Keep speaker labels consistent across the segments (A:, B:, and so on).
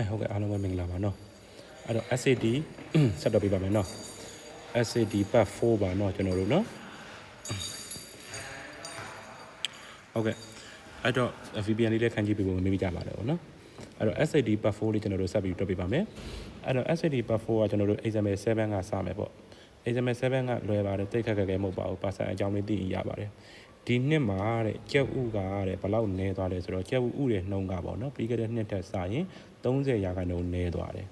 A: အဲဟုတ်ကဲ့အားလုံးပဲမင်္ဂလာပါနော်အဲ့တော့ SAD ဆက်တော့ပြပါမယ်နော် SAD part 4ပါနော်ကျွန်တော်တို့နော်ဟုတ်ကဲ့အဲ့တော့ VPN လေးလည်းခန်းကြည့်ပြဖို့မမေ့ကြပါနဲ့ပေါ့နော်အဲ့တော့ SAD part 4လေးကျွန်တော်တို့ဆက်ပြီးတွက်ပြပါမယ်အဲ့တော့ SAD part 4ကကျွန်တော်တို့ example 7ကစမယ်ပေါ့ example 7ကလွယ်ပါတယ်တိတ်ခက်ခက်ခဲမဟုတ်ပါဘူးပါစာအကြောင်းလေးသိရင်ရပါတယ်ဒီနှစ်မှာတဲ့ကြက်ဥကတဲ့ဘယ်လောက်နည်းသွားလဲဆိုတော့ကြက်ဥဥတဲ့နှုံးကပေါ့နော်ပြီးခဲ့တဲ့နှစ်ထက်စာရင် 30ရာခိုင်နှုန်းနည်းသွားတယ်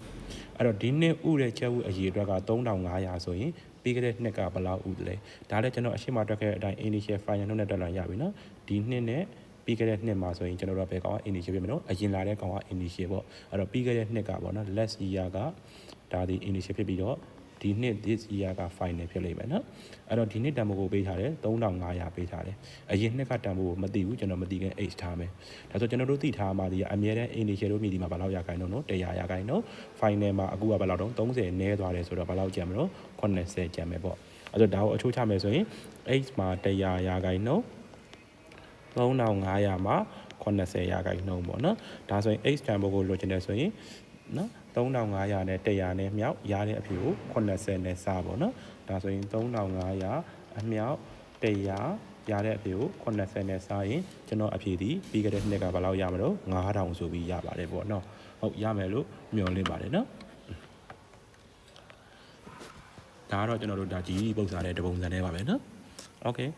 A: အဲ့တော့ဒီနှစ်ဥတဲ့ကြက်ဥအရေအတွက်က3500ဆိုရင်ပြီးခဲ့တဲ့နှစ်ကဘယ်လောက်ဥလဲဒါလည်းကျွန်တော်အရှိမတွက်ခဲ့တဲ့အတိုင်း initial final နှုန်းနဲ့တွက်လာရပြီနော်ဒီနှစ်နဲ့ပြီးခဲ့တဲ့နှစ်မှာဆိုရင်ကျွန်တော်တို့ကဘယ်ကောင်က initial ဖြစ်မလို့အရင်လာတဲ့ကောင်က initial ပေါ့အဲ့တော့ပြီးခဲ့တဲ့နှစ်ကပေါ့နော် last year ကဒါဒီ initial ဖြစ်ပြီးတော့ ဒီနှစ် this year က final ဖြစ်လိမ့်မယ်နော်အဲ့တော့ဒီနှစ်တန်ဖိုးကိုပေးထားတယ်3500ပေးထားတယ်အရင်နှစ်ကတန်ဖိုးကိုမသိဘူးကျွန်တော်မသိခင် H ထားမယ်ဒါဆိုကျွန်တော်တို့သိထားမှဒီအမြဲတမ်း initial တို့မြည်ဒီမှာဘယ်လောက်ရခိုင်တော့နော်100ရခိုင်နော် final မှာအခုကဘယ်လောက်တော့30နည်းသွားတယ်ဆိုတော့ဘယ်လောက်ကျန်မလို့80ကျန်မယ်ပေါ့အဲ့တော့ဒါကိုအချိုးချမယ်ဆိုရင် H မှာ100ရခိုင်နော်3500မှာ80ရာခိုင်နှုန်းပေါ့နော်ဒါဆိုရင် H တန်ဖိုးကိုလိုချင်တယ်ဆိုရင်နော် 3500နဲ့100နဲ့မြောက်ရတဲ့အဖြေကို80နဲ့စားပေါ့နော်ဒါဆိုရင်3500အမြောက်100ရတဲ့အဖြေကို80နဲ့စားရင်ကျွန်တော်အဖြေဒီပြီးခဲ့တဲ့နှစ်ကဘယ်လောက်ရမလို့9000ဆိုပြီးရပါတယ်ပေါ့နော်ဟုတ်ရမယ်လို့မျှော်လင့်ပါတယ်နော်ဒါကတော့ကျွန်တော်တို့ဒါကြီးပုံစံနဲ့တပုံစံနဲ့ပါပဲနော် okay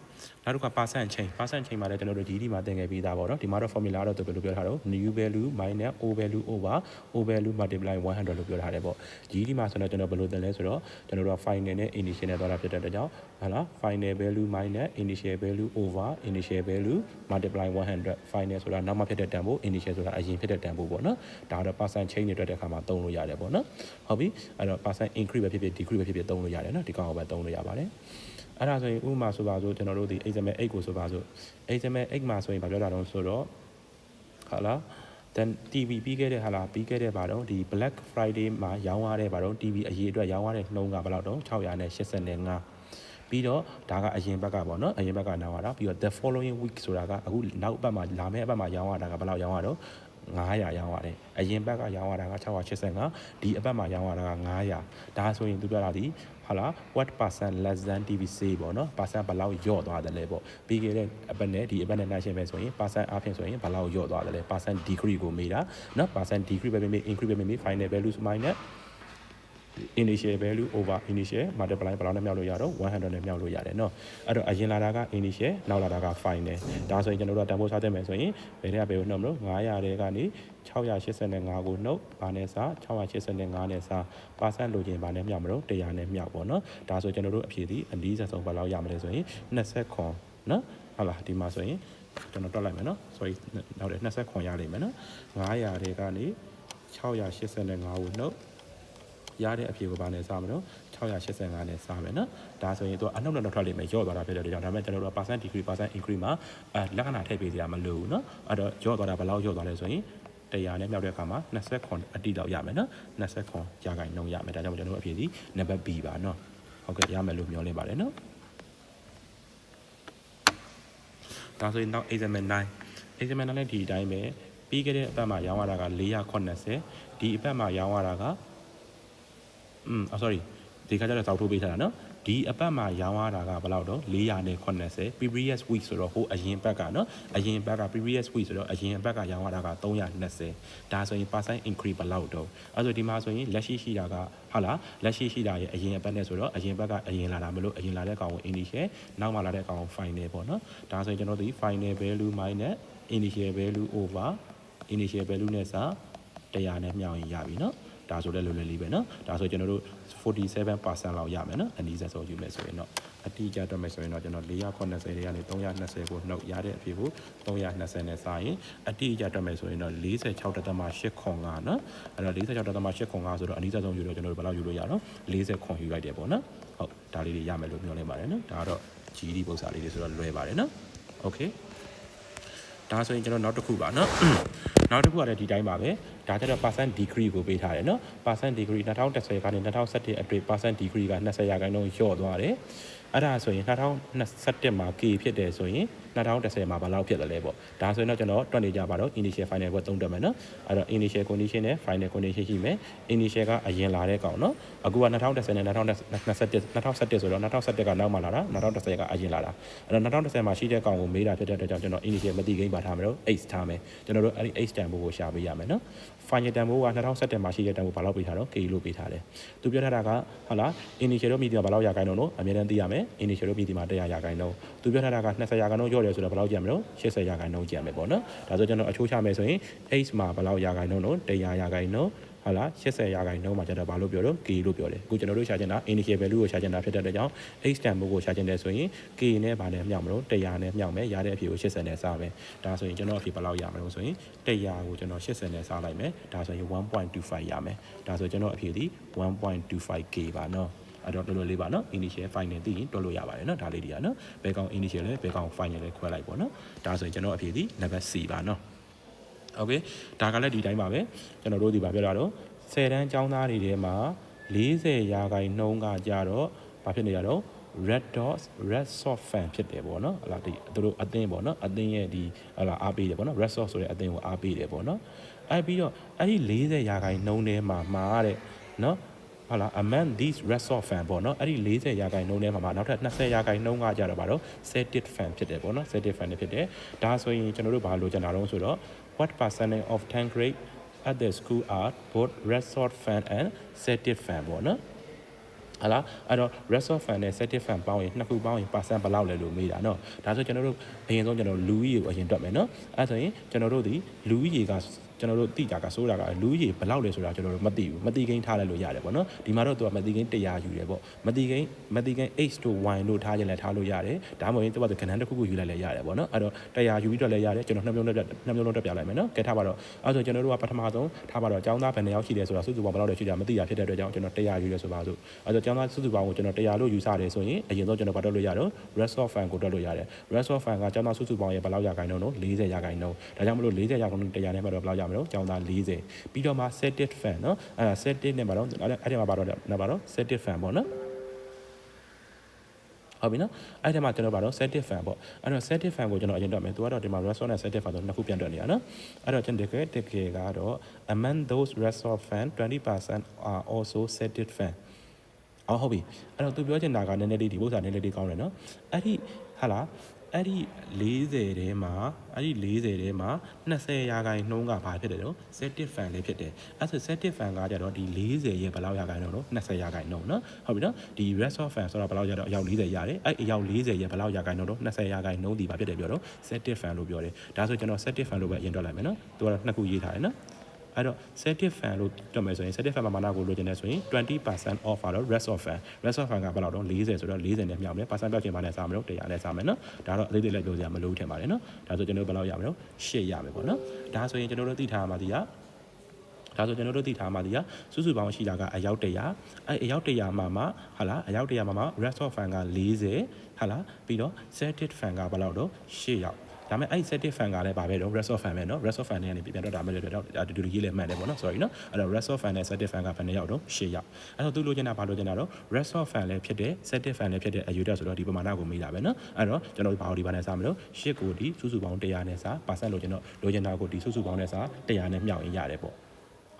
A: နောက်တစ်ခါ percent change percent change မှာလည်းကျွန်တော်တို့ GD မှာသင်ခဲ့ပြီးသားပေါ့နော်ဒီမှာတော့ formula တော့သူဘယ်လိုပြောထားတော့ new value minus o value over o value multiply 100လို့ပြောထားတယ်ပေါ့ GD မှာဆိုတော့ကျွန်တော်ဘယ်လိုသင်လဲဆိုတော့ကျွန်တော်တို့က final နဲ့ initial နဲ့သွားတာဖြစ်တဲ့အတွက်ကြောင့်ဟာလား final value minus initial value over initial value multiply 100 final ဆိုတာနောက်မှဖြစ်တဲ့တန်ဖိုး initial ဆိုတာအရင်ဖြစ်တဲ့တန်ဖိုးပေါ့နော်ဒါကတော့ percent change တွေအတွက်တဲ့အခါမှာသုံးလို့ရတယ်ပေါ့နော်ဟုတ်ပြီအဲ့တော့ percent increase ပဲဖြစ်ဖြစ် decrease ပဲဖြစ်ဖြစ်သုံးလို့ရတယ်နော်ဒီကောင်ကိုပဲသုံးလို့ရပါတယ် အဲ့ဒါဆိုရင်ဥပမာဆိုပါစို့ကျွန်တော်တို့ဒီ example 8ကိုဆိုပါစို့ example 8မှာဆိုရင်ဗာပြောတာတော့ဆိုတော့ဟာလား then TV ပြီးခဲ့တဲ့ဟာလားပြီးခဲ့တဲ့ဘာတော့ဒီ Black Friday မှာရောင်းရတဲ့ဘာတော့ TV အရေးအတွက်ရောင်းရတဲ့နှုန်းကဘယ်လောက်တော့685ပြီးတော့ဒါကအရင်ဘက်ကပေါ့နော်အရင်ဘက်ကနောက်ရတာပြီးတော့ the following week ဆိုတာကအခုနောက်ဘက်မှာလာမယ့်ဘက်မှာရောင်းရတာကဘယ်လောက်ရောင်းရတော့ 900ရောင်းရတယ်အရင်ဘက်ကရောင်းရတာက685ဒီအပတ်မှာရောင်းရတာက900ဒါဆိုရင်သူပြောတာဒီဟာလား what percent less than TVC ပေါ့နော် percent ဘယ်လောက်ညော့သွားတယ်လဲပေါ့ပြီးခဲ့တဲ့အပတ်နဲ့ဒီအပတ်နဲ့နှိုင်းယှဉ်ပဲဆိုရင် percent အပြင်ဆိုရင်ဘယ်လောက်ညော့သွားတယ်လဲ percent decrease ကိုမေးတာနော် percent decrease ပဲမေး increase ပဲမေး final value minus initial value over initial multiply ဘယ်လောက်နဲ့မြောက်လို့ရတော့100နဲ့မြောက်လို့ရတယ်เนาะအဲ့တော့အရင်လာတာက initial နောက်လာတာက final ဒါဆိုရင်ကျွန်တော်တို့ကတန်ဖိုးစားသင့်မယ်ဆိုရင်ဘယ်တဲ့ဘယ်ကိုနှုတ်မလို့900တဲ့ကနေ685ကိုနှုတ်ဘာနဲ့စား685နဲ့စား percent လိုချင်ဘာနဲ့မြောက်မလို့100နဲ့မြောက်ပေါ့เนาะဒါဆိုကျွန်တော်တို့အဖြေဒီအနည်းဆုံးဘယ်လောက်ရမလဲဆိုရင်20ခွန်เนาะဟုတ်လားဒီမှာဆိုရင်ကျွန်တော်တွက်လိုက်မယ်เนาะ sorry နောက်တယ်20ခွန်ရလိမ့်မယ်เนาะ900တဲ့ကနေ685ကိုနှုတ် ရတဲ့အဖြေကိုဘာနဲ့စားမလို့685နဲ့စားမယ်နော်ဒါဆိုရင်သူကအနှုတ်နဲ့တော့ထွက်လိမ့်မယ်ရော့သွားတာဖြစ်တဲ့အတွက်ကြောင့်ဒါပေမဲ့ကျွန်တော်တို့က percent decrease percent increase မှာအဲလက္ခဏာထည့်ပေးစရာမလိုဘူးနော်အဲ့တော့ရော့သွားတာဘယ်လောက်ရော့သွားလဲဆိုရင်တရားနဲ့မြောက်တဲ့အခါမှာ20ခွန်အတိတော့ရမယ်နော်20ခွန်ရာခိုင်နှုန်းရမယ်ဒါကြောင့်ကျွန်တော်တို့အဖြေဒီနံပါတ် B ပါနော်ဟုတ်ကဲ့ရမယ်လို့မျှော်လင့်ပါတယ်နော်ဒါဆိုရင်နောက် example 9 example 9လည်းဒီအတိုင်းပဲပြီးခဲ့တဲ့အပတ်မှာရောင်းရတာက480ဒီအပတ်မှာရောင်းရတာက อืมအော် sorry ဒီခါကျတော့တောက်ထိုးပေးထားတာနော်ဒီအပတ်မှာရောင်းရတာကဘယ်လောက်တော့480 previous week ဆိုတော့ဟိုအရင်ဘက်ကနော်အရင်ဘက်က previous week ဆိုတော့အရင်ဘက်ကရောင်းရတာက320ဒါဆိုရင် percent increase ဘယ်လောက်တော့အဲဆိုဒီမှာဆိုရင်လက်ရှိရှိတာကဟုတ်လားလက်ရှိရှိတာရဲ့အရင်အပတ်နဲ့ဆိုတော့အရင်ဘက်ကအရင်လာတာမလို့အရင်လာတဲ့ကောင်ကို initial နောက်မှလာတဲ့ကောင်ကို final ပေါ့နော်ဒါဆိုရင်ကျွန်တော်တို့ final value minus initial value over initial value နဲ့စာ100နဲ့မျှောင်ရင်ရပြီနော် ဒါဆိုလည်းလွယ်လွယ်လေးပဲနော်ဒါဆိုကျွန်တော်တို့47%လောက်ရမယ်နော်အနည်းဆက်ဆိုယူမယ်ဆိုရင်တော့အတိအကျတော့မယ်ဆိုရင်တော့ကျွန်တော်480တွေကနေ320ကိုနှုတ်ရတဲ့အဖြစ်ကို320နဲ့စရင်အတိအကျတော့မယ်ဆိုရင်တော့46.85နော်အဲ့တော့46.85ဆိုတော့အနည်းဆက်ဆုံးယူတော့ကျွန်တော်တို့ဘယ်လောက်ယူလို့ရတော့40ခွန်ယူလိုက်တယ်ပေါ့နော်ဟုတ်ဒါလေးတွေရမယ်လို့ပြောနေပါတယ်နော်ဒါကတော့ GD ပုံစံလေးတွေဆိုတော့လွယ်ပါတယ်နော် okay ဒါဆိုရင်ကျွန်တော်နောက်တစ်ခုပါเนาะနောက်တစ်ခုကလည်းဒီတိုင်းပါပဲဒါကျတော့ percent decrease ကိုပေးထားတယ်เนาะ percent decrease 2010ကနေ2017အတွင်း percent decrease က20ရာခိုင်နှုန်းလျော့သွားတယ်အဲ့ဒါဆိုရင်2021မှာ K ဖြစ်တယ်ဆိုရင် 2010မှာဘယ်လောက်ဖြစ်တယ်လဲပေါ့ဒါဆိုရင်တော့ကျွန်တော်တွက်နေကြပါတော့ initial final ကိုသုံးတွက်မယ်နော်အဲ့တော့ initial condition နဲ့ final condition ရှိမယ် initial ကအရင်လာတဲ့ကောင်နော်အခုက2010နဲ့2021 2021ဆိုတော့2021ကနောက်မှလာတာ2010ကအရင်လာတာအဲ့တော့2010မှာရှိတဲ့ကောင်ကိုမေးတာဖြစ်တဲ့အတွက်ကြောင့်ကျွန်တော် initial မသိကိန်းပါထားမယ်တော့ h ထားမယ်ကျွန်တော်တို့အဲ့ဒီ h တန်ဖိုးကိုရှာပေးရမယ်နော် final တန်ဖိုးက2017မှာရှိတဲ့တန်ဖိုးဘာလို့ပေးထားတော့ k လို့ပေးထားတယ်သူပြောထားတာကဟုတ်လား initial တို့မြည်ဒီမှာဘာလို့ရခိုင်းတော့လို့အမြဲတမ်းသိရမယ် initial တို့မြည်ဒီမှာ100ရခိုင်းတော့သူပြောထားတာက20ရခိုင်နှုန်းကျော်တယ်ဆိုတော့ဘယ်လောက်ကျန်မလို့80ရခိုင်နှုန်းကျန်မယ်ပေါ့နော်ဒါဆိုကျွန်တော်အချိုးချမယ်ဆိုရင် h မှာဘယ်လောက်ရခိုင်နှုန်းလို့100ရခိုင်နှုန်းဟုတ်လား80ရာခိုင်နှုန်းမှာကျတော့ဘာလို့ပြောတော့ k လို့ပြောတယ်အခုကျွန်တော်တို့ရှာချင်တာ initial value ကိုရှာချင်တာဖြစ်တဲ့အတွက်ကြောင့် h တန်ဖိုးကိုရှာချင်တယ်ဆိုရင် k နဲ့ဗာနဲ့မြောက်မလို့100နဲ့မြောက်မယ်ရတဲ့အဖြေကို80နဲ့စားမယ်ဒါဆိုရင်ကျွန်တော်အဖြေဘယ်လောက်ရမလို့ဆိုရင်100ကိုကျွန်တော်80နဲ့စားလိုက်မယ်ဒါဆိုရင်1.25ရမယ်ဒါဆိုကျွန်တော်အဖြေဒီ 1.25k ပါနော် အဲ့တော့တော်တော်လေးပါနော် initial final သိရင်တွက်လို့ရပါတယ်နော်ဒါလေးတွေကနော်ဘယ်ကောင် initial လဲဘယ်ကောင် final လဲခွဲလိုက်ပေါ့နော်ဒါဆိုရင်ကျွန်တော်အဖြေဒီ level C ပါနော်โอเคဒါကလည်းဒီတိုင်းပါပဲကျွန်တော်တို့ဒီပါပြောတာတော့10တန်းចောင်းသားတွေထဲမှာ40ရာခိုင်နှုန်းကကြတော့ဘာဖြစ်နေရတော့ red dots red soft fan ဖြစ်တယ်ပေါ့နော်ဟလာဒီသူတို့အသင်းပေါ့နော်အသင်းရဲ့ဒီဟလာအားပေးတယ်ပေါ့နော် red soft ဆိုတဲ့အသင်းကိုအားပေးတယ်ပေါ့နော်အဲ့ပြီးတော့အဲ့ဒီ40ရာခိုင်နှုန်းထဲမှာမှားတဲ့နော် ဟုတ်လား among these resort fan ပေါ့နော်အဲ့ဒီ40ရာခိုင်နှုန်းထဲမှာမှာနောက်ထပ်20ရာခိုင်နှုန်းကကြတော့ဗါတော့ setted fan ဖြစ်တယ်ပေါ့နော် setted fan ဖြစ်တယ်ဒါဆိုရင်ကျွန်တော်တို့ဘာလိုချင်တာတော့ဆိုတော့ what percentage of tank grade at the school are both resort fan and setted fan ပေါ့နော်ဟာလားအဲ့တော့ resort fan နဲ့ setted fan ပေါင်းရင်နှစ်ခုပေါင်းရင် percent ဘယ်လောက်လဲလို့မေးတာเนาะဒါဆိုကျွန်တော်တို့အရင်ဆုံးကျွန်တော်လူကြီးကိုအရင်တွက်မယ်เนาะအဲ့ဆိုရင်ကျွန်တော်တို့ဒီလူကြီးက ကျွန်တော်တို့သိတာကဆိုတာကလူကြီးဘလောက်လဲဆိုတာကျွန်တော်တို့မသိဘူးမသိကိန်းထားလိုက်လို့ရတယ်ပေါ့နော်ဒီမှာတော့သူကမသိကိန်း100ယူတယ်ပေါ့မသိကိန်းမသိကိန်း H တို့ Y တို့ထားကြလဲထားလို့ရတယ်ဒါမှမဟုတ်ရင်သူကကဏ္ဍတစ်ခုခုယူလိုက်လဲရတယ်ပေါ့နော်အဲ့တော့100ယူပြီးတော့လဲရတယ်ကျွန်တော်နှစ်မျိုးလောက်နှစ်မျိုးလောက်တက်ပြလိုက်မယ်နော်ကဲထားပါတော့အဲ့ဆိုကျွန်တော်တို့ကပထမဆုံးထားပါတော့အကြောင်းသားဘယ်နှယောက်ရှိတယ်ဆိုတာစုစုပေါင်းဘယ်လောက်လဲရှိကြမသိတာဖြစ်တဲ့အတွက်ကြောင့်ကျွန်တော်100ယူရဲဆိုပါစို့အဲ့တော့အကြောင်းသားစုစုပေါင်းကိုကျွန်တော်100လို့ယူဆတယ်ဆိုရင်အရင်ဆုံးကျွန်တော်ဘာတွက်လို့ရတော့ rest of fan ကိုတွက်လို့ရတယ် rest of fan ကအကြောင်းသားစုစုပေါင်းရဲ့ဘယ်လောက်ရာခိုင်နှုန်းတော့40ရာခိုင်နှုန်းဒါကြောင့်မလို့40ရာခိုင်နှုန်း100နဲ့မှတော့ဘယ်လောက်ရမယ်နော်ကျောင်းသား40ပြီးတော့မှ static fan နော်အဲ static နဲ့ပါတော့အဲ့ဒီမှာပါတော့နော်ပါတော့ static fan ပေါ့နော်ဟုတ်ပြီနော်အဲ့ဒီမှာကျွန်တော်ပါတော့ static fan ပေါ့အဲ့တော့ static fan ကိုကျွန်တော်အရင်တော့မယ်သူကတော့ဒီမှာ restaurant နဲ့ static fan ဆိုနှစ်ခုပြန်တွက်နေရနော်အဲ့တော့ကျွန်တော်တကယ်တကယ်ကတော့ among those restaurant fan 20% are also static fan အော်ဟုတ်ပြီအဲ့တော့သူပြောချင်တာကနည်းနည်းလေးဒီဘုရားနည်းနည်းလေးကောင်းတယ်နော်အဲ့ဒီဟာလား အဲ့ဒီ40ထဲမှာအဲ့ဒီ40ထဲမှာ20ရာခိုင်နှုန်းကဘာဖြစ်တယ်တော့ setted fan လေးဖြစ်တယ်အဲ့ဆို setted fan ကကြတော့ဒီ40ရဲ့ဘယ်လောက်ရာခိုင်နှုန်းတော့20ရာခိုင်နှုန်းเนาะဟုတ်ပြီနော်ဒီ rest of fan ဆိုတော့ဘယ်လောက်ကြတော့အယောက်40ရတယ်အဲ့အယောက်40ရဲ့ဘယ်လောက်ရာခိုင်နှုန်းတော့20ရာခိုင်နှုန်းဒီဘာဖြစ်တယ်ပြောတော့ setted fan လို့ပြောတယ်ဒါဆိုကျွန်တော် setted fan လို့ပဲအရင်တွက်လိုက်မယ်နော်သူကတော့နှစ်ခုရေးထားတယ်နော် အဲ့တော့ setted fan လို့တွက်မယ်ဆိုရင် setted fan မှာမာနကိုလိုချင်တယ်ဆိုရင်20% off တော့ rest of fan rest of fan ကဘယ်လောက်တော့40ဆိုတော့40နဲ့မြောက်မယ် percent ပြောက်ချင်ပါနဲ့စားမလို့100နဲ့စားမယ်နော်ဒါတော့အသေးသေးလေးပြောစရာမလိုထင်ပါတယ်နော်ဒါဆိုကျွန်တော်ဘယ်လောက်ရမလဲ8ရမယ်ပေါ့နော်ဒါဆိုရင်ကျွန်တော်တို့သိထားမှာဒီကဒါဆိုကျွန်တော်တို့သိထားမှာဒီကစုစုပေါင်းရှိတာကအယောက်100အဲအယောက်100မှာမှဟာလားအယောက်100မှာမှ rest of fan က40ဟာလားပြီးတော့ setted fan ကဘယ်လောက်တော့8ယောက် ဒါပေမဲ့အဲ့ setted fan ကလည်းဗာပဲတော့ rest of fan ပဲเนาะ rest of fan နဲ့ကနေပြန်တော့ဒါမဲ့လည်းတော့တူတူရေးလည်းမှန်တယ်ပေါ့နော် sorry เนาะအဲ့တော့ rest of fan နဲ့ setted fan ကဘယ်နှစ်ယောက်တော့10ယောက်အဲ့တော့သူလိုချင်တာဘာလိုချင်တာတော့ rest of fan လည်းဖြစ်တဲ့ setted fan လည်းဖြစ်တဲ့အယူတက်ဆိုတော့ဒီပမာဏကိုမေးတာပဲเนาะအဲ့တော့ကျွန်တော်ဘာလို့ဒီဘာနဲ့စားမလို့10ကိုဒီစုစုပေါင်း100နဲ့စား percent လိုချင်တော့လိုချင်တာကိုဒီစုစုပေါင်းနဲ့စား100နဲ့မြောက်ရင်ရတယ်ပေါ့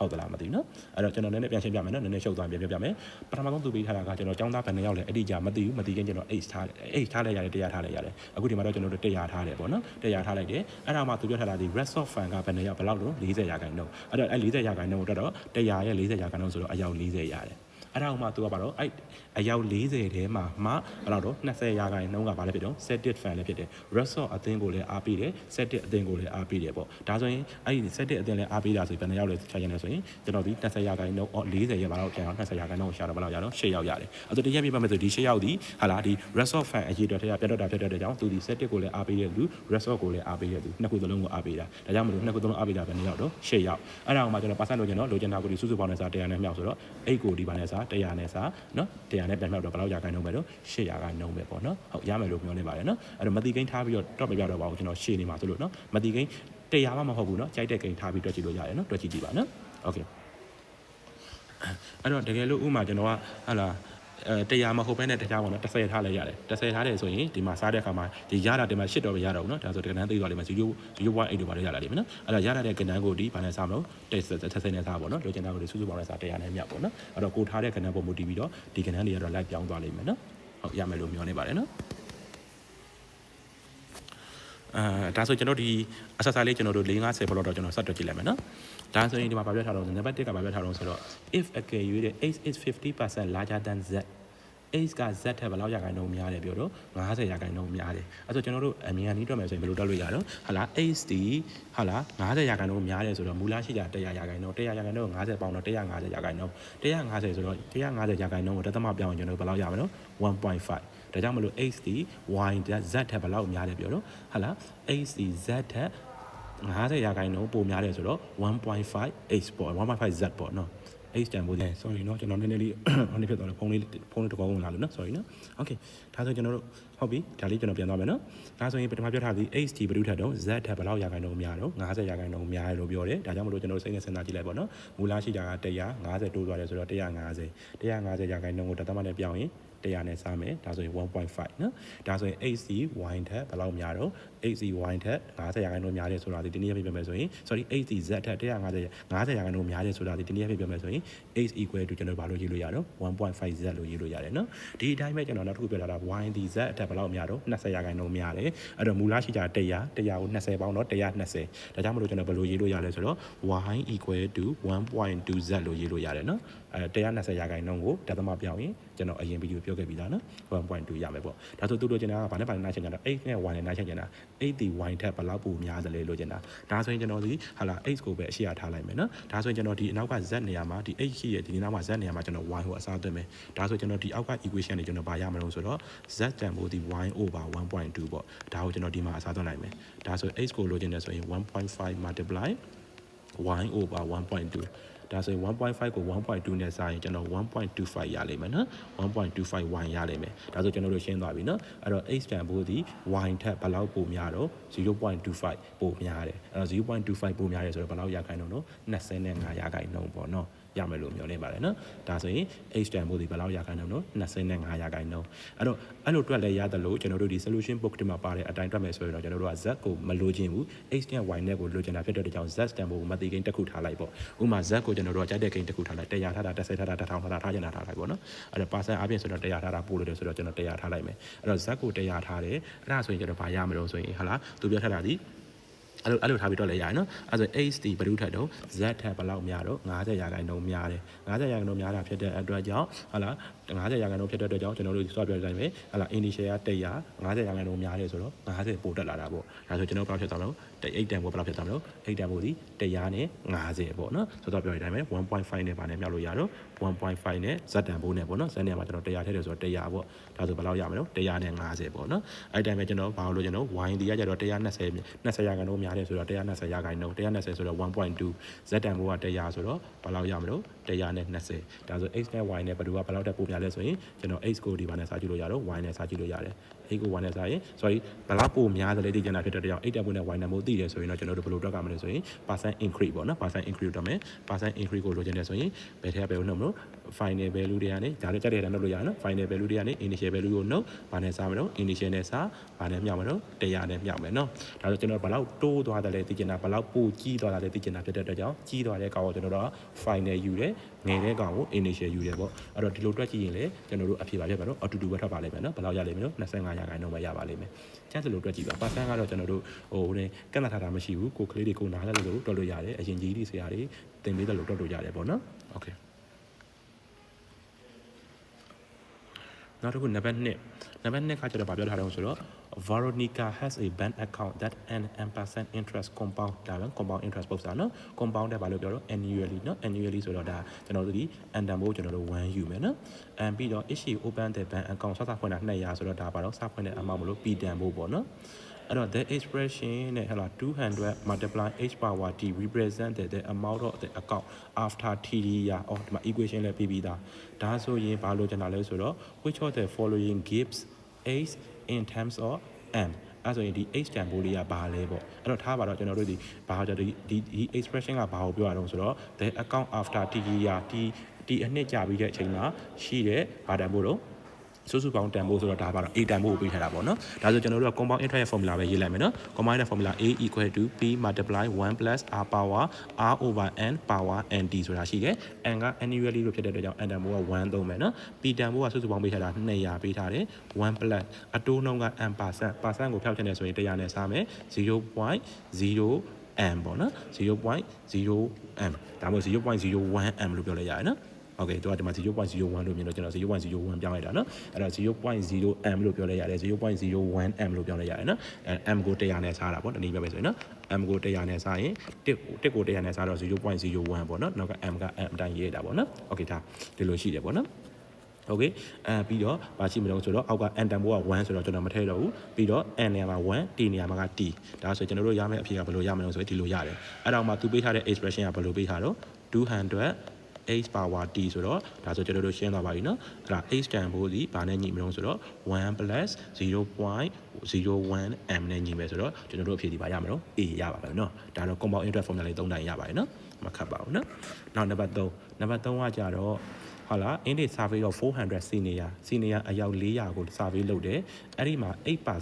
A: ဟုတ်သလားမသိဘူးနော်အဲ့တော့ကျွန်တော်နည်းနည်းပြန်ရှင်းပြမယ်နော်နည်းနည်းရှုပ်သွားပြန်ပြောပြမယ်ပထမဆုံးသူပေးထားတာကကျွန်တော်ចောင်းသားဘယ်နှစ်ယောက်လဲအတိအကျမသိဘူးမသိခင်ကျွန်တော် H ထားတယ် H ထားလဲရတယ်တရားထားလဲရတယ်အခုဒီမှာတော့ကျွန်တော်တို့တရားထားတယ်ပေါ့နော်တရားထားလိုက်တယ်အဲ့ဒါမှသူပြောထားတာဒီ rest of fan ကဘယ်နှစ်ယောက်ဘယ်လောက်လို့40ရာခိုင်နှုန်းအဲ့တော့အဲ့40ရာခိုင်နှုန်းတော့တရားရဲ့40ရာခိုင်နှုန်းဆိုတော့အယောက်40ရတယ် အဲ့ဒါမှသူကပါတော့အဲ့အယောက်40ထဲမှာမှဘယ်လောက်တော့20ရာခိုင်နှုန်းကဘာလဲဖြစ်တော့ setted fan လည်းဖြစ်တယ် resort အသင်းကိုလည်းအားပေးတယ် setted အသင်းကိုလည်းအားပေးတယ်ပေါ့ဒါဆိုရင်အဲ့ဒီ setted အသင်းလည်းအားပေးတာဆိုရင်ဘယ်နှစ်ယောက်လဲခြားရင်လဲဆိုရင်ကျွန်တော်ဒီ20ရာခိုင်နှုန်း40ရဲ့ဘာလို့ပြန်အောင်20ရာခိုင်နှုန်းကိုရှာတော့ဘယ်လောက်ရတော့10ယောက်ရတယ်အဲ့တော့တရက်ပြပါမယ်ဆိုဒီ10ယောက်ဒီဟာလားဒီ resort fan အရေးတော်ထက်ပြတ်တော့တာဖြစ်တဲ့ကြောင့်သူဒီ setted ကိုလည်းအားပေးတဲ့လူ resort ကိုလည်းအားပေးတဲ့လူနှစ်ခုသလုံးကိုအားပေးတာဒါကြောင့်မလို့နှစ်ခုသလုံးအားပေးတာဘယ်နှစ်ယောက်တော့10ယောက်အဲ့ဒါအောင်မှကျွန်တော် percent လို့ကျွန်တော်လိုချင်တာကိုဒီစုစုပေါင်းနဲ့စား100နဲ့မြောက်ဆိုတော့8ကိုဒီပါနဲ့စာ100နဲ့စားနော်100နဲ့ပြန်မြောက်တော့ဘယ်လောက်ရာခိုင်နှုန်းပဲတော့8ရာခိုင်နှုန်းပဲပေါ့နော်ဟုတ်ရမယ်လို့ပြောနေပါတယ်နော်အဲ့တော့မတိကိန်းထားပြီးတော့တော့မပြတော့ပါဘူးကျွန်တော်ရှေ့နေမှာဆိုလို့နော်မတိကိန်း100မှမဟုတ်ဘူးနော်ကြိုက်တဲ့ကိန်းထားပြီးတွက်ကြည့်လို့ရတယ်နော်တွက်ကြည့်ကြည့်ပါနော်โอเคအဲ့တော့တကယ်လို့ဥမာကျွန်တော်ကဟာလာ အဲ တရားမဟုတ်ဘဲနဲ့တရားပေါ့နော်30ထားလဲရတယ်30ထားတယ်ဆိုရင်ဒီမှာစားတဲ့အခါမှာဒီရတာဒီမှာ8တော့ပဲရတော့ဘူးနော်ဒါဆိုတကယ်တမ်းသိသွားလိမ့်မယ်0 0.8တော့ပါလို့ရလာလိမ့်မယ်နော်အဲ့ဒါရတာတဲ့ကဏ္ဍကိုဒီဘာနဲ့စားမလို့30နဲ့စားပေါ့နော်လိုချင်တာကိုဒီစုစုပေါင်းနဲ့စားတရားနဲ့မြောက်ပေါ့နော်အဲ့တော့ကိုထားတဲ့ကဏ္ဍပုံမူတည်ပြီးတော့ဒီကဏ္ဍတွေကတော့လိုက်ပြောင်းသွားလိမ့်မယ်နော်ဟုတ်ရမယ်လို့မျှော်နေပါတယ်နော်အာဒါဆိုကျွန်တော်ဒီအဆက်စားလေးကျွန်တော်တို့4 50ဘလော့တော့ကျွန်တော်ဆက်တွက်ကြည့်လိုက်မယ်နော် ဒါဆိုရင်ဒီမှာဗာပြထားတော့နံပါတ်1ကဗာပြထားတော့ဆိုတော့ if a k u တဲ့ h is 50% larger than z h က z ထက်ဘယ်လောက်ရာခိုင်နှုန်းများတယ်ပြောတော့90ရာခိုင်နှုန်းများတယ်အဲဆိုကျွန်တော်တို့အမြင်ကနေတွက်မယ်ဆိုရင်ဘယ်လိုတွက်လို့ရတော့ဟာလား h ဒီဟာလား90ရာခိုင်နှုန်းများတယ်ဆိုတော့မူလရှိတာ100ရာခိုင်နှုန်း100ရာခိုင်နှုန်း90ပေါင်းတော့150ရာခိုင်နှုန်း150ဆိုတော့150ရာခိုင်နှုန်းကိုတသမပြောင်းရင်ကျွန်တော်တို့ဘယ်လောက်ရမလဲ1.5ဒါကြောင့်မလို့ h ဒီ y တက် z ထက်ဘယ်လောက်များတယ်ပြောတော့ဟာလား h ဒီ z ထက် 50ရာခိုင်နှုန်းပိုများတယ်ဆိုတော့ 1.5x ပေါ့ 1.5z ပေါ့နော် x တန်ဖိုးတယ် sorry နော်ကျွန်တော်နည်းနည်းလေးဟိုနေဖြစ်သွားတယ်ဖုန်းလေးဖုန်းလေးတကောဝင်လာလို့နော် sorry နော် okay ဒါဆိုကျွန်တော်တို့ဟုတ်ပြီဒါလေးကျွန်တော်ပြန်သွားမယ်နော်ဒါဆိုရင်ပထမပြောထားသည် x ဒီဘယ်လိုထက်တော့ z ထက်ဘယ်လောက်ရာခိုင်နှုန်းများတော့50ရာခိုင်နှုန်းများတယ်လို့ပြောတယ်ဒါကြောင့်မလို့ကျွန်တော်စိတ်နဲ့စဉ်းစားကြည့်လိုက်ပေါ့နော်မူလရှိတာက100 50တိုးသွားတယ်ဆိုတော့150 150ရာခိုင်နှုန်းကိုတသမတ်နဲ့ပြောင်းရင် 100နဲ့စားမယ်ဒါဆိုရင်1.5နော်ဒါဆိုရင် AC wine ထက်ဘယ်လောက်များတော့ AC wine ထက်90ရာခိုင်နှုန်းများတယ်ဆိုတာဒီတနည်းအားဖြင့်ပြောမယ်ဆိုရင် sorry AC Z ထက်150 50ရာခိုင်နှုန်းများတယ်ဆိုတာဒီတနည်းအားဖြင့်ပြောမယ်ဆိုရင် H equal to ကျွန်တော်ဘာလို့ရေးလို့ရတော့ 1.5Z လို့ရေးလို့ရတယ်နော်ဒီအတိုင်းပဲကျွန်တော်နောက်တစ်ခုပြောထားတာ Y ဒီ Z အထက်ဘယ်လောက်များတော့20ရာခိုင်နှုန်းများတယ်အဲ့တော့မူလရှိကြ100 100ကို20ပေါင်းတော့120ဒါကြောင့်မလို့ကျွန်တော်ဘယ်လိုရေးလို့ရလဲဆိုတော့ Y equal to 1.2Z လို့ရေးလို့ရတယ်နော်အဲ120ရာခိုင်နှုန်းကိုဒသမပြောင်းရင်ကျွန်တော်အရင်ဗီဒီယိုပြောခဲ့ပြီးသားနော်1.2ရမယ်ပေါ့ဒါဆိုသူတို့ကျင်တာကဘာနဲ့ဘာနဲ့နားချင်ကြတာ8နဲ့ Y နဲ့နားချင်ကြတာ8ဒီ Y ထက်ဘယ်လောက်ပိုများသလဲလို့ကျင်တာဒါဆိုရင်ကျွန်တော်ဒီဟာလာ 8 ကိုပဲအရှိရထားလိုက်မယ်နော်ဒါဆိုရင်ကျွန်တော်ဒီအနောက်က Z နေရာမှာဒီ8ရှိရဲ့ဒီနောက်မှာ Z နေရာမှာကျွန်တော် Y ကိုအစားသွင်းမယ်ဒါဆိုကျွန်တော်ဒီအောက်က equation တွေကျွန်တော်ဘာရမလို့ဆိုတော့ Z တန်ဖိုးဒီ Y over 1.2ပေါ့ဒါကိုကျွန်တော်ဒီမှာအစားသွင်းလိုက်မယ်ဒါဆို8ကိုလိုချင်တယ်ဆိုရင်1.5 multiply y over 1.2 ဒါဆိုရင်1.5ကို1.2နဲ့စာရင်ကျွန်တော်1.25ရလိမ့်မယ်နော်1.25 y ရလိမ့်မယ်ဒါဆိုကျွန်တော်တို့ရှင်းသွားပြီနော်အဲ့တော့ h တန်ဖိုးဒီ y ထက်ဘယ်လောက်ပိုများတော့0.25ပိုများတယ်အဲ့တော့0.25ပိုများတယ်ဆိုတော့ဘယ်လောက်ရခိုင်နှုန်းတော့25ရခိုင်နှုန်းပေါ့နော် ရမယ်လို့မျှော်လင့်ပါတယ်နော်ဒါဆိုရင် h တန်ဖိုးဒီဘယ်လောက်ရခိုင်နှုန်းတော့25ရခိုင်နှုန်းအဲ့တော့အဲ့လိုတွက်လဲရတယ်လို့ကျွန်တော်တို့ဒီ solution book ဒီမှာပါတဲ့အတိုင်းတွက်မယ်ဆိုရင်တော့ကျွန်တော်တို့က z ကိုမလိုချင်ဘူး h နဲ့ y နဲ့ကိုလိုချင်တာဖြစ်တဲ့ကြောင့် z တန်ဖိုးကိုမသိကိန်းတစ်ခုထားလိုက်ပေါ့ဥပမာ z ကိုကျွန်တော်တို့ကကြိုက်တဲ့ကိန်းတစ်ခုထားလိုက်100ထားတာ30ထားတာ1000ထားတာထားချင်တာထားလိုက်ပေါ့နော်အဲ့တော့ percent အပြင်ဆိုတော့100ထားတာပို့လို့တယ်ဆိုတော့ကျွန်တော်100ထားလိုက်မယ်အဲ့တော့ z ကို100ထားတယ်အဲ့ဒါဆိုရင်ကျွန်တော်ဗာရမလို့ဆိုရင်ဟာလားသူပြောထားတာဒီ အဲ့လိုအဲ့လိုထားပြီးတော့လည်းရတယ်နော်အဲ့ဆို HD ဘယ်လိုထက်တော့ Z ထက်ဘယ်လောက်များတော့90ရာခိုင်နှုန်းများတယ်90ရာခိုင်နှုန်းများတာဖြစ်တဲ့အတွက်ကြောင့်ဟာလား 90ရာခိုင်နှုန်းဖြစ်တဲ့အတွက်ကြောင့်ကျွန်တော်တို့စောပြောတိုင်းပဲဟာလား initial က100 90ရာခိုင်နှုန်းများတယ်ဆိုတော့90ပိုတက်လာတာပေါ့ဒါဆိုကျွန်တော်ဘယ်လောက်ဖြစ်သွားမလို့8တန်ကိုဘယ်လောက်ဖြစ်သွားမလို့8တန်ကိုဒီ100နဲ့90ပေါ့နော်စောစောပြောတဲ့အတိုင်းပဲ1.5နဲ့ပါနဲ့မြောက်လို့ရတော့1.5နဲ့ Z တန်ဖိုးနဲ့ပေါ့နော် Z နေရာမှာကျွန်တော်100ထည့်တယ်ဆိုတော့100ပေါ့ဒါဆိုဘယ်လောက်ရမလဲ100နဲ့50ပေါ့နော်အဲ့တိုင်းပဲကျွန်တော်ဘာလို့ကျွန်တော် Y ဒီကကျတော့120 20ရာခိုင်နှုန်းများတယ်ဆိုတော့120ရာခိုင်နှုန်း120ဆိုတော့1.2 Z တန်ဖိုးက100ဆိုတော့ဘယ်လောက်ရမလို့120ဒါဆို X နဲ့ Y နဲ့ဘယ်သူကဘယ်လောက်တက်ပိုများလဲဆိုရင်ကျွန်တော် X ကိုဒီဘာနဲ့စားကြည့်လို့ရတော့ Y နဲ့စားကြည့်လို့ရတယ် X ကို Y နဲ့စားရင် sorry ဘယ်လောက်ပိုများသလဲသိချင်တာဖြစ်တဲ့ကြောင့်8တက်ပိုနဲ့ Y နဲ့မို့သိတယ်ဆိုရင်တော့ကျွန်တော်တို့ဘယ်လိုတွက်ကမလဲဆိုရင် percent increase ပေါ့နော် percent increase တော့မယ် percent increase ကိုလိုချင်တယ်ဆိုရင်ဘယ်ထက်ဘယ်လိုနှုတ်မလို့ final value တွေကနေဒါလည်းကြက်တဲ့နှုတ်လို့ရနော် final value တွေကနေ initial value ကိုနှုတ်ဘာနဲ့စားမလို့ initial နဲ့စားဘာနဲ့မြောက်မလို့100နဲ့မြောက်မယ်နော်ဒါဆိုကျွန်တော်ဘယ်လောက်တိုးသွားတယ်လဲသိချင်တာဘယ်လောက်ပိုကြီးသွားတာလဲသိချင်တာဖြစ်တဲ့အတွက်ကြောင့်ကြီးသွားတဲ့ကောင်ကိုကျွန်တော်တို့က final ယူတယ်ငယ်တဲ့ကောင်ကို initial ယူတယ်ပေါ့အဲ့တော့ဒီလိုတွက်ကြည့်ရင်လေကျွန်တော်တို့အဖြေပါပြပါတော့ auto ပဲထွက်ပါလိမ့်မယ်နော်ဘယ်လောက်ရလိမ့်မယ်လို့25ရာခိုင်နှုန်းပဲရပါလိမ့်မယ်ကျန်စလို့တွက်ကြည့်ပါ percent ကတော့ကျွန်တော်တို့ဟိုနေကန့်သတ်ထားတာမရှိဘူးကိုကလေးတွေကိုနားလဲလို့တွက်လို့ရတယ်အရင်ကြီးဒီဆရာတွေသင်ပေးတယ်လို့တွက်လို့ရတယ်ပေါ့နော် okay နောက်တစ်ခုနံပါတ်1နံပါတ်2ကကျတော့ဗာပြောထားတယ်ဆိုတော့ Veronica has a bank account that an ampersand interest compound ဒါပဲ compound interest ပုံစံနော် compound တဲ့ဘာလို့ပြောတော့ annually နော် annually ဆိုတော့ဒါကျွန်တော်တို့ဒီ under မို့ကျွန်တော်တို့1ယူမယ်နော်အမ်ပြီးတော့ issue open the bank account စသဖွင့်တာ200ဆိုတော့ဒါပါတော့စဖွင့်တဲ့ amount မလို့ပြည်တန်ဖို့ပေါ့နော်အဲ့တော့ the expression နဲ့ဟဲ့လား200 multiply h power t represent the, the amount of the account after td ရအော်ဒီမှာ equation လည်းပြီးပြီးသားဒါဆိုရင်ဘာလို့ကျွန်တော်လဲဆိုတော့ which of the following gives h in terms of m အဲ့ဆိုရင်ဒီ h တန်ဖိုးလေးကဘာလဲပေါ့အဲ့တော့ထားပါတော့ကျွန်တော်တို့ဒီဘာကြောင့်ဒီဒီ expression ကဘာကိုပြောရအောင်ဆိုတော့ the account after t year t ဒီအနှစ်ကြာပြီးတဲ့အချိန်မှာရှိတဲ့ဘာတန်ဖို့တော့ စုစုပေါင်းတန်ဖို့ဆိုတော့ဒါပါတော့ a တန်ဖို့ကိုပေးထားတာပေါ့နော်ဒါဆိုကျွန်တော်တို့က compound interest ရဲ့ formula ပဲရေးလိုက်မယ်နော် compound interest formula a equal to p multiply 1 plus r power r over n power n d ဆိုတာရှိတယ် n က annually လို့ဖြစ်တဲ့အတွက်ကြောင့် n တန်ဖို့က1သုံးမယ်နော် p တန်ဖို့ကစုစုပေါင်းပေးထားတာ200ပေးထားတယ်1 plus အတိုးနှုန်းက n percent percent ကိုဖျောက်ချင်တယ်ဆိုရင်100နဲ့စားမယ်0.0 m ပေါ့နော်0.0 m ဒါမှမဟုတ်0.01 m လို့ပြောလိုက်ရတယ်နော် โอเคတော့ဒီမှာ0.01လို့မြင်တော့ကျွန်တော်0.01ပြောင်းလိုက်တာเนาะအဲ့တော့0.0 m လို့ပြောလိုက်ရတယ်0.01 m လို့ပြောလိုက်ရတယ်เนาะအဲ m ကို100နဲ့စားတာပေါ့တနည်းပြောမယ်ဆိုရင်เนาะ m ကို100နဲ့စားရင်1 1ကို100နဲ့စားတော့0.01ပေါ့เนาะနောက်က m က m အတိုင်းရေးတာပေါ့เนาะโอเคဒါဒီလိုရှိတယ်ပေါ့เนาะโอเคအဲပြီးတော့ဗာရှိမလို့ဆိုတော့အောက်က n တန်ဖိုးက1ဆိုတော့ကျွန်တော်မထည့်တော့ဘူးပြီးတော့ n နေရာမှာ1 t နေရာမှာက t ဒါဆိုကျွန်တော်တို့ရမယ့်အဖြေကဘယ်လိုရမလဲဆိုရင်ဒီလိုရတယ်အဲ့တော့မှသူပေးထားတဲ့ expression ကဘယ်လိုပေးထားတော့200 h power t ဆိုတော့ဒါဆိုကျွန်တော်တို့ရှင်းသွားပါပြီเนาะအဲ့ဒါ h တန်ဖိုးစီဘာနဲ့ညီမလို့ဆိုတော့1 0.01 m နဲ့ညီမယ်ဆိုတော့ကျွန်တော်တို့အဖြေဒီပါရမှာတော့ a ရပါမယ်เนาะဒါတော့ compound interest formula လေး၃တိုင်းရပါတယ်เนาะမခတ်ပါဘူးเนาะနောက်နံပါတ်3နံပါတ်3ကကြတော့ဟုတ်လား index survey တော့400 senior senior အယောက်400ကို survey လုပ်တယ်အဲ့ဒီမှာ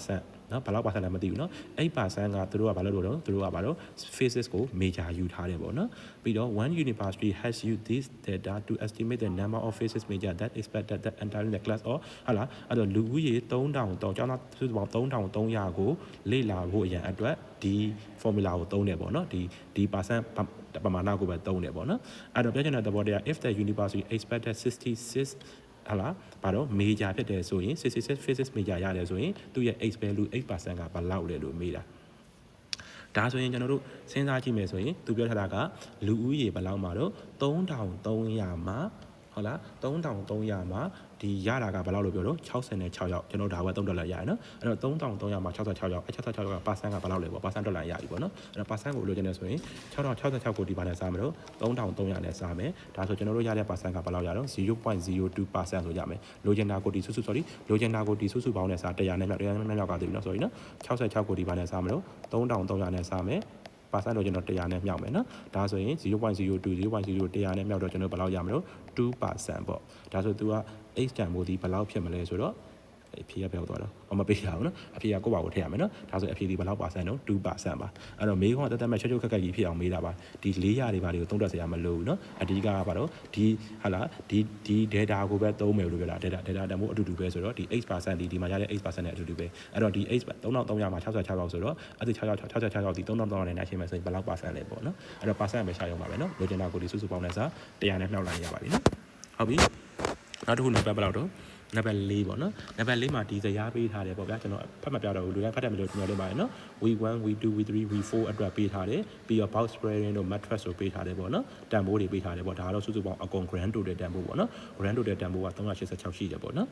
A: 8% နော်ဘယ်လောက်ပါဆန်လဲမသိဘူးနော်အဲ့ပါဆန်ကသူတို့ကဘာလို့လို့တော့သူတို့ကဘာလို့ faces ကို major ယူထားတယ်ပေါ့နော်ပြီးတော့ one university has used this data to estimate the number of faces major that expected that enter in the class or ဟာလားအဲ့တော့လူဦးရေ3000တောင်ကျောင်းသားစုစုပေါင်း3300ကိုလေ့လာဖို့အရန်အတွက်ဒီ formula ကိုသုံးတယ်ပေါ့နော်ဒီဒီ percent ပမာဏကိုပဲသုံးတယ်ပေါ့နော်အဲ့တော့ပြောချင်တဲ့သဘောတရား if the university expected 66 ဟာလားဘာတော့ major ဖြစ်တယ်ဆိုရင်66 phases major ရတယ်ဆိုရင်သူ့ရဲ့ h value 8%ကဘယ်လောက်လဲလို့မေးတာဒါဆိုရင်ကျွန်တော်တို့စဉ်းစားကြည့်မယ်ဆိုရင်သူပြောထားတာကလူဦးရေဘယ်လောက်မှာတော့3300မှာဟုတ်လား3300မှာ ဒီရတာကဘယ်လောက်လို့ပြောတော့66ရောက်ကျွန်တော်ဒါက3ဒေါ်လာရရနော်အဲ့တော့3300မှာ66ရောက်အဲ့66ရောက်ကပါစန်ကဘယ်လောက်လဲပေါ့ပါစန်ဒေါ်လာရပြီပေါ့နော်အဲ့တော့ပါစန်ကိုလိုချင်တယ်ဆိုရင်6066ကိုဒီပါနဲ့စားမယ်တော့3300နဲ့စားမယ်ဒါဆိုကျွန်တော်တို့ရတဲ့ပါစန်ကဘယ်လောက်ရတော့0.02%ဆိုရမယ်လိုချင်တာကိုဒီစုစု sorry လိုချင်တာကိုဒီစုစုပေါင်းနဲ့စား100နဲ့မြောက်100နဲ့မြောက်ကတည်းကနော် sorry နော်66ကိုဒီပါနဲ့စားမယ်တော့3300နဲ့စားမယ်ပါစံတော့ကျွန်တော်100နဲ့မြောက်မယ်နော်ဒါဆိုရင်0.02 0.0 100နဲ့မြောက်တော့ကျွန်တော်ဘယ်လောက်ရမလို့ 2%ပေါ့ဒါဆို तू က h တန်မိုးဒီဘယ်လောက်ဖြစ်မလဲဆိုတော့ အဖြေကပြောက်သွားတော့အမပေးရအောင်နော်အဖြေကကိုယ့်ဘာကိုထည့်ရမယ်နော်ဒါဆိုအဖြေဒီဘယ်လောက်ပါဆန်တော့2%ပါအဲ့တော့မေးခွန်းအတက်တက်မဲ့ချက်ချုပ်ခက်ခက်ကြီးဖြစ်အောင်မေးတာပါဒီ၄ရတွေပါတွေကိုသုံးတတ်စရာမလိုဘူးနော်အဓိကကပါတော့ဒီဟာလာဒီဒီ data ကိုပဲသုံးမယ်လို့ပြောတာ data data တန်ဖိုးအတူတူပဲဆိုတော့ဒီ8%ဒီဒီမှာရတဲ့8%နဲ့အတူတူပဲအဲ့တော့ဒီ8 3300မှာ66ရောက်ဆိုတော့အဲ့ဒီ66 66ရောက်ဒီ3300နဲ့နိုင်ရှင်းမယ်ဆိုရင်ဘယ်လောက်ပါဆန်လဲပေါ့နော်အဲ့တော့ပါဆန်ပဲရှာရုံပါပဲနော်လိုချင်တာကိုဒီစုစုပေါင်းနဲ့စား100နဲ့နှောက်လိုက်ရပါပြီနော်ဟုတ်ပြီနောက်တစ်ခုနံပါတ်ဘယ်လောက်တော့ နံပါတ်၄ပေါ့နော်နံပါတ်၄မှာဒီဇယားပေးထားတယ်ပေါ့ဗျာကျွန်တော်ဖတ်မပြတော့ဘူးလူတိုင်းဖတ်တယ်မလို့ကျွန်တော်လုပ်ပါတယ်နော် V1 V2 V3 V4 အတွက်ပေးထားတယ်ပြီးတော့ box spreading တို့ mattress တို့ပေးထားတယ်ပေါ့နော်တန်ဖိုးတွေပေးထားတယ်ပေါ့ဒါကတော့စုစုပေါင်းအကုန် grand total တန်ဖိုးပေါ့နော် grand total တန်ဖိုးက386ရှိတယ်ပေါ့နော်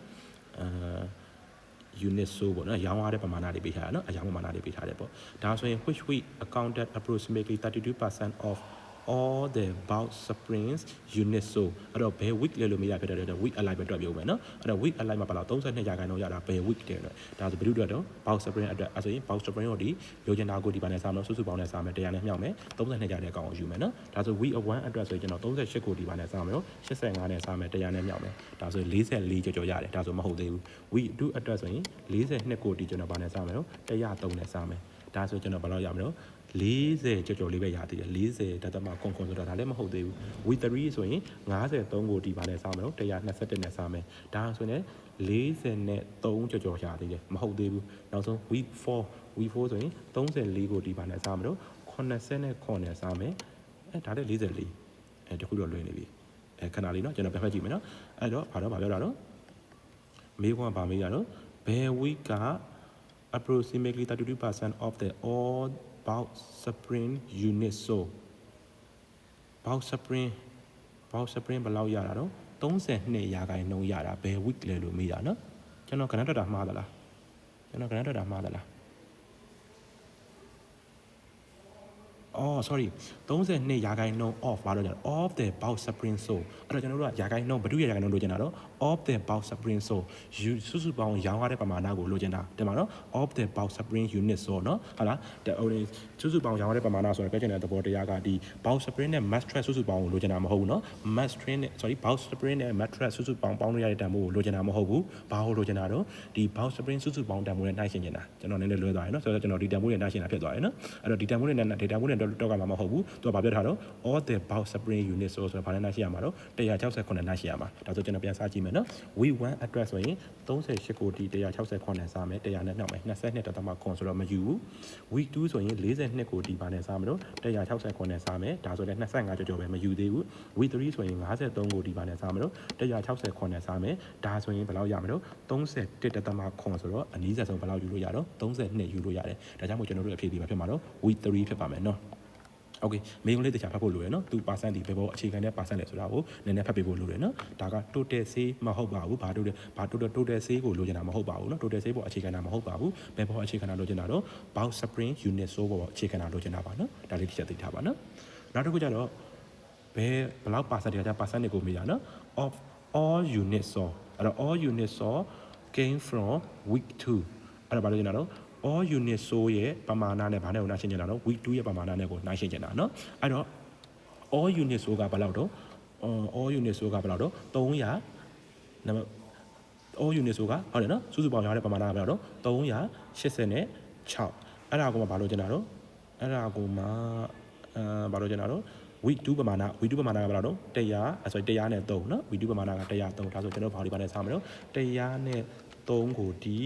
A: အဲ unit so ပေါ့နော်ရောင်းရတဲ့ပမာဏတွေပေးထားတာနော်အရောင်းပမာဏတွေပေးထားတယ်ပေါ့ဒါဆိုရင် which week accounted approximately 32% of all the bout springs unit so အဲ့တော့ဘယ် week လဲလို့မေးရဖြစ်တဲ့အတွက် week align ပဲတွက်ပြောမယ်နော်အဲ့တော့ week align မှာပါတော့32ရာခိုင်နှုန်းရတာဘယ် week တဲ့အတွက်ဒါဆိုဘယ်လိုအတွက်တော့ bout spring အတွက်အဲ့ဆိုရင် bout spring ကိုဒီလိုချင်တာကိုဒီပါနဲ့စားမယ်စုစုပေါင်းနဲ့စားမယ်တရားနဲ့မြောက်မယ်32ရာတဲ့ကောင်ကိုယူမယ်နော်ဒါဆို week of 1အတွက်ဆိုရင်ကျွန်တော်38ကိုဒီပါနဲ့စားမယ်85နဲ့စားမယ်တရားနဲ့မြောက်မယ်ဒါဆို44ကြော်ကြော်ရတယ်ဒါဆိုမဟုတ်သေးဘူး week 2အတွက်ဆိုရင်42ကိုဒီကျွန်တော်ပါနဲ့စားမယ်103နဲ့စားမယ်ဒါဆိုကျွန်တော်ဘယ်လောက်ရမလဲ 40ကြော်ကြော်လေးပဲရသေးတယ်40တသမကွန်ကွန်ဆိုတာဒါလည်းမဟုတ်သေးဘူး week 3ဆိုရင်53ကိုဒီပါနဲ့စားမယ်နော်121နဲ့စားမယ်ဒါဆိုရင်40နဲ့3ကြော်ကြော်ရသေးတယ်မဟုတ်သေးဘူးနောက်ဆုံး week 4 week 4ဆိုရင်34ကိုဒီပါနဲ့စားမယ်နော်80နဲ့9နဲ့စားမယ်အဲဒါလည်း44အဲတခုတော့လွင်နေပြီအဲခဏလေးနော်ကျွန်တော်ပြန်ဖတ်ကြည့်မယ်နော်အဲ့တော့ဘာတော့ဘာပြောတာတော့မေးခွန်းကဘာမေးရတော့ဘယ် week က approximately 32% of the all bout spring unit so bout spring bout spring ဘယ်လောက်ရတာတော့32ရာခိုင်နှုန်းရတာဘယ် week လဲလို့မေးတာနော်ကျွန်တော်ကဏ္ဍတော်တာမှားသလားကျွန်တော်ကဏ္ဍတော်တာမှားသလား အော် sorry 32ရာခိုင်နှုန်း off ဘာလို့လဲ off the box spring so အဲ့တော့ကျွန်တော်တို့ကရာခိုင်နှုန်းဘယ်သူရာခိုင်နှုန်းလိုချင်တာတော့ off the box spring so ယူစုစုပေါင်းရောင်းရတဲ့ပမာဏကိုလိုချင်တာတင်ပါနော် off the box spring unit ဆိုတော့ဟုတ်လားတဲ့ဟိုစုစုပေါင်းရောင်းရတဲ့ပမာဏဆိုတော့ကြည့်တဲ့သဘောတရားကဒီ box spring နဲ့ mattress စုစုပေါင်းကိုလိုချင်တာမဟုတ်ဘူးနော် mattress နဲ့ sorry box spring နဲ့ mattress စုစုပေါင်းပေါင်းလို့ရတဲ့တန်ဖိုးကိုလိုချင်တာမဟုတ်ဘူးဘာလို့လိုချင်တာတော့ဒီ box spring စုစုပေါင်းတန်ဖိုးနဲ့နှိုင်းယှဉ်နေတာကျွန်တော်နည်းနည်းလွဲသွားရယ်နော်ဆိုတော့ကျွန်တော်ဒီတန်ဖိုးနဲ့နှိုင်းယှဉ်တာဖြစ်သွားရယ်နော်အဲ့တော့ဒီတန်ဖိုးနဲ့ဒီတန်ဖိုးနဲ့တော့ကမှမဟုတ်ဘူးသူကဘာပြောထားတော့ all the box spring unit ဆိုဆိုဘာနဲ့နှိုင်းယှဉ်ရမှာတော့168နှိုင်းယှဉ်ရမှာဒါဆိုကျွန်တော်ပြန်စားကြည့်မယ်နော် we1 address ဆိုရင်38ကိုဒီ168နဲ့စားမယ်100နဲ့နှောက်မယ်22တသမခွန်ဆိုတော့မယူဘူး week 2ဆိုရင်42ကိုဒီပါနဲ့စားမယ်နော်168နဲ့စားမယ်ဒါဆိုလည်း25ကြော်ကြော်ပဲမယူသေးဘူး week 3ဆိုရင်53ကိုဒီပါနဲ့စားမယ်နော်168နဲ့စားမယ်ဒါဆိုရင်ဘယ်လောက်ရမလို့31တသမခွန်ဆိုတော့အနည်းဆုံးဘယ်လောက်ယူလို့ရတော့32ယူလို့ရတယ်ဒါကြောင့်မို့ကျွန်တော်တို့အဖြေဒီမှာဖြစ်မှာတော့ week 3ဖြစ်ပါမယ်နော် โอเคမေယုံလေးတခြားဖတ်ဖို့လိုရယ်နော်သူ percent ဒီဘယ်ပေါ်အခြေခံတဲ့ percent လဲဆိုတာကိုနည်းနည်းဖတ်ပေးဖို့လိုတယ်နော်ဒါက total sale မဟုတ်ပါဘူးဘာ total ဘာ total total sale ကိုလိုချင်တာမဟုတ်ပါဘူးနော် total sale ပေါ်အခြေခံတာမဟုတ်ပါဘူးဘယ်ပေါ်အခြေခံတာလိုချင်တာတော့ box spring unit so ပေါ်အခြေခံတာလိုချင်တာပါနော်ဒါလေးတစ်ချက်သိထားပါနော်နောက်တစ်ခုကျတော့ဘယ်ဘယ်လောက် percent တွေက percent တွေကိုမေးရနော် of all units saw အဲ့တော့ all units saw came from week 2အဲ့ဒါဘာလို့ကျင်တာတော့ all unit soul ရဲ့ပမာဏနဲ့ဗာနဲ့ကိုနှိုင်းယှဉ်ချင်တာနော် week 2ရဲ့ပမာဏနဲ့ကိုနှိုင်းယှဉ်ချင်တာနော်အဲ့တော့ all unit soul ကဘယ်လောက်တော့ all unit soul ကဘယ်လောက်တော့300နံပါတ် all unit ဆိုကဟုတ်တယ်နော်စုစုပေါင်းရတဲ့ပမာဏကဘယ်လောက်တော့386အဲ့ဒါကိုမှဘာလို့ကျင်တာတော့အဲ့ဒါကိုမှအဲဘာလို့ကျင်တာတော့ week 2ပမာဏ week 2ပမာဏကဘယ်လောက်တော့100အဲဆို100နဲ့3နော် week 2ပမာဏက103ဒါဆိုကျွန်တော်ဘာလို့ပါလဲစမယ်နော်100နဲ့3ကိုဒီ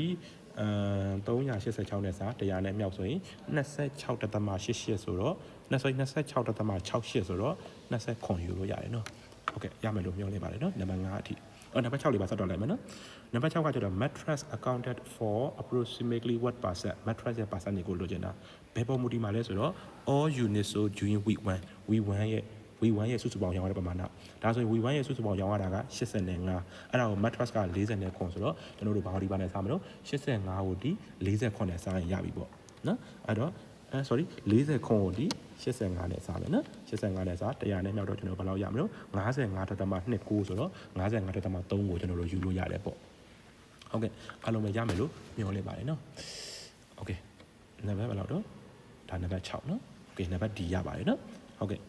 A: 386နဲ့စား100နဲ့မြောက်ဆိုရင်26.88ဆိုတော့20 26.68ဆိုတော့20ခွန်ယူလို့ရတယ်နော်ဟုတ်ကဲ့ရမယ်လို့မျှော်လင့်ပါတယ်နော်နံပါတ်5အထိအော်နံပါတ်6လေးပါဆက်တော့လိုက်မယ်နော်နံပါတ်6ကကျတော့ mattress accounted for approximately what percent mattress ရဲ့ percent ကိုလိုချင်တာဘယ်ပေါ်မူတည်မှာလဲဆိုတော့ all units so during week 1 week 1ရဲ့ V1 ရဲ့စုစုပေါင်းရောင်းရတဲ့ပမာဏဒါဆိုရင် V1 ရဲ့စုစုပေါင်းရောင်းရတာက85အဲ့ဒါကို mattress က40ခွန်ဆိုတော့ကျွန်တော်တို့ဘာဒီပါနဲ့စားမလို့85ကိုဒီ40ခွန်နဲ့စားရင်ရပြီပေါ့နော်အဲ့တော့အဲ sorry 40ခွန်ကိုဒီ85နဲ့စားမယ်နော်85နဲ့စား100နဲ့မြောက်တော့ကျွန်တော်ဘယ်လောက်ရမလို့55.29ဆိုတော့55.3ကိုကျွန်တော်တို့ယူလို့ရတယ်ပေါ့ဟုတ်ကဲ့အားလုံးပဲရမယ်လို့မျှော်လင့်ပါတယ်နော်โอเคနံပါတ်ဘယ်လောက်တော့ဒါနံပါတ်6နော်โอเคနံပါတ် D ရပါတယ်နော်ဟုတ်ကဲ့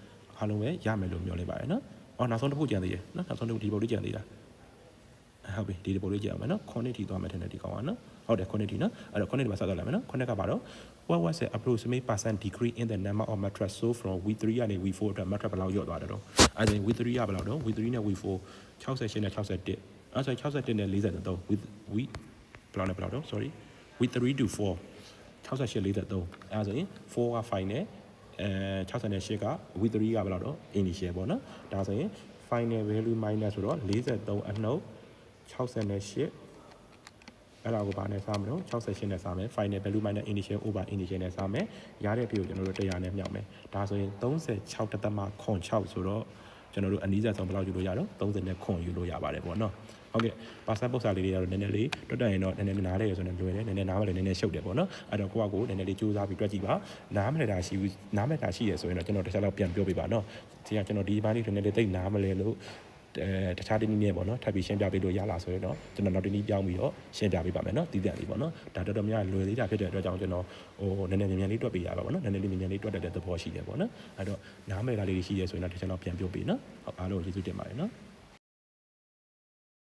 A: အားလုံးပဲရမယ်လို့မျှော်လင့်ပါတယ်နော်။အော်နောက်ဆုံးတစ်ခုကြံသေးတယ်နော်။နောက်ဆုံးတစ်ခုဒီပုတ်လေးကြံသေးတာ။ဟုတ်ပြီဒီပုတ်လေးကြံအောင်မယ်နော်။9ထိသွားမယ်ထင်တယ်ဒီကောင်ကနော်။ဟုတ်တယ်9ထိနော်။အဲ့တော့9ထိပါဆက်သွားလိုက်မယ်နော်။9ကပါတော့ what was the approximate percent decrease in the number of mattress sold from V3 ကနေ V4 အတွက် mattress ဘယ်လောက်လျော့သွားတယ်တော့။အဲ့ဒါ V3 ကဘယ်လောက်တော့ V3 နဲ့ V4 68နဲ့61အဲ့ဆို61နဲ့43 with V ဘယ်လောက်နဲ့ဘယ်လောက်တော့ sorry V3 to 4 68 43အဲ့ဒါဆိုရင်4က5နဲ့ အဲ68က with 3ကဘယ်လောက်တော့ initial ပေါ့နော်ဒါဆိုရင် final value minus ဆိုတော့43အနှုတ်68အဲ့ဒါကိုဘာနဲ့စားမလို့68နဲ့စားမယ် final value minus initial over initial နဲ့စားမယ်ရတဲ့အဖြစ်ကိုကျွန်တော်တို့100နဲ့မြောက်မယ်ဒါဆိုရင်36တသမခွန်6ဆိုတော့ကျွန်တော်တို့အနည်းဆုံးဘယ်လောက်ယူလို့ရတော့30နဲ့ခွန်ယူလို့ရပါတယ်ပေါ့နော် ဟုတ်ကဲ့ပါစပ်ပုတ်စာလေးတွေကတော့နည်းနည်းလေးတွတ်တက်ရင်တော့နည်းနည်းနားလဲရဆိုတော့လွယ်တယ်နည်းနည်းနားမလဲနည်းနည်းရှုပ်တယ်ပေါ့နော်အဲ့တော့ကိုကကိုနည်းနည်းလေးစူးစမ်းပြီးတွက်ကြည့်ပါနားမလဲတာရှိဘူးနားမလဲတာရှိရဆိုရင်တော့ကျွန်တော်တစ်ချက်လောက်ပြန်ပြောပြပါနော်ဒီကကျွန်တော်ဒီဘိုင်းလေးနည်းနည်းလေးသိနားမလဲလို့အဲတခြားတနည်းနဲ့ပေါ့နော်ထပ်ပြီးရှင်းပြပေးလို့ရလာဆိုရင်တော့ကျွန်တော်နောက်တနည်းပြောင်းပြီးတော့ရှင်းပြပေးပါမယ်နော်တည်တံ့လေးပေါ့နော်ဒါတော်တော်များလွယ်သေးတာဖြစ်တဲ့အတွက်ကြောင့်ကျွန်တော်ဟိုနည်းနည်းမြန်မြန်လေးတွက်ပေးရပါပေါ့နော်နည်းနည်းလေးမြန်မြန်လေးတွက်တတ်တဲ့သဘောရှိတယ်ပေါ့နော်အဲ့တော့နားမလဲတာလေးရှိရဆိုရင်တော့တစ်ချက်လောက်ပြန်ပြောပေးနော်ဟုတ်အားလုံးကျေးဇူးတင်ပါတယ်နော်